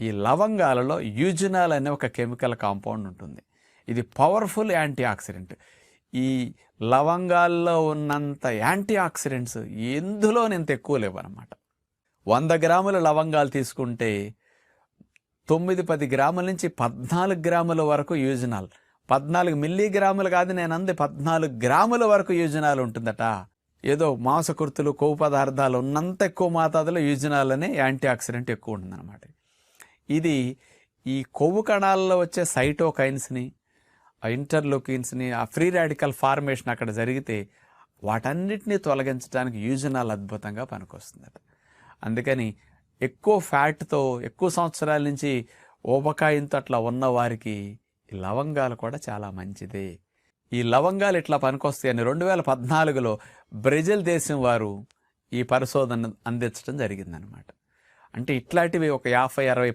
ఈ లవంగాలలో యూజినాల్ అనే ఒక కెమికల్ కాంపౌండ్ ఉంటుంది. ఇది పవర్ఫుల్ యాంటీ ఆక్సిడెంట్ ఈ లవంగాల్లో ఉన్నంత యాంటీ ఆక్సిడెంట్స్ ఎందులో నేను ఎక్కువ లేవన్నమాట వంద గ్రాముల లవంగాలు తీసుకుంటే తొమ్మిది పది గ్రాముల నుంచి పద్నాలుగు గ్రాముల వరకు యూజినాల్. పద్నాలుగు మిల్లీగ్రాములు కాదు నేను అంది పద్నాలుగు గ్రాముల వరకు యూజినాల్ ఉంటుందట. ఏదో మాంసకృతులు కొవ్వు పదార్థాలు ఉన్నంత ఎక్కువ మోతాదులో యూజినాల్ అనే యాంటీ ఆక్సిడెంట్ ఎక్కువ ఉంటుందన్నమాట. ఇది ఈ కొవ్వు కణాల్లో వచ్చే సైటోకైన్స్ని ఆ ఇంటర్లోకిన్స్ని ఆ ఫ్రీ రాడికల్ ఫార్మేషన్ అక్కడ జరిగితే వాటన్నిటిని తొలగించడానికి యూజనాలు అద్భుతంగా పనికొస్తుందట. అందుకని ఎక్కువ ఫ్యాట్తో ఎక్కువ సంవత్సరాల నుంచి ఊబకాయంతో అట్లా ఉన్న వారికి ఈ లవంగాలు కూడా చాలా మంచిదే. ఈ లవంగాలు ఇట్లా పనికొస్తాయని రెండు వేల పద్నాలుగులో బ్రెజిల్ దేశం వారు ఈ పరిశోధన అందించడం జరిగిందనమాట అంటే ఇట్లాంటివి ఒక యాభై అరవై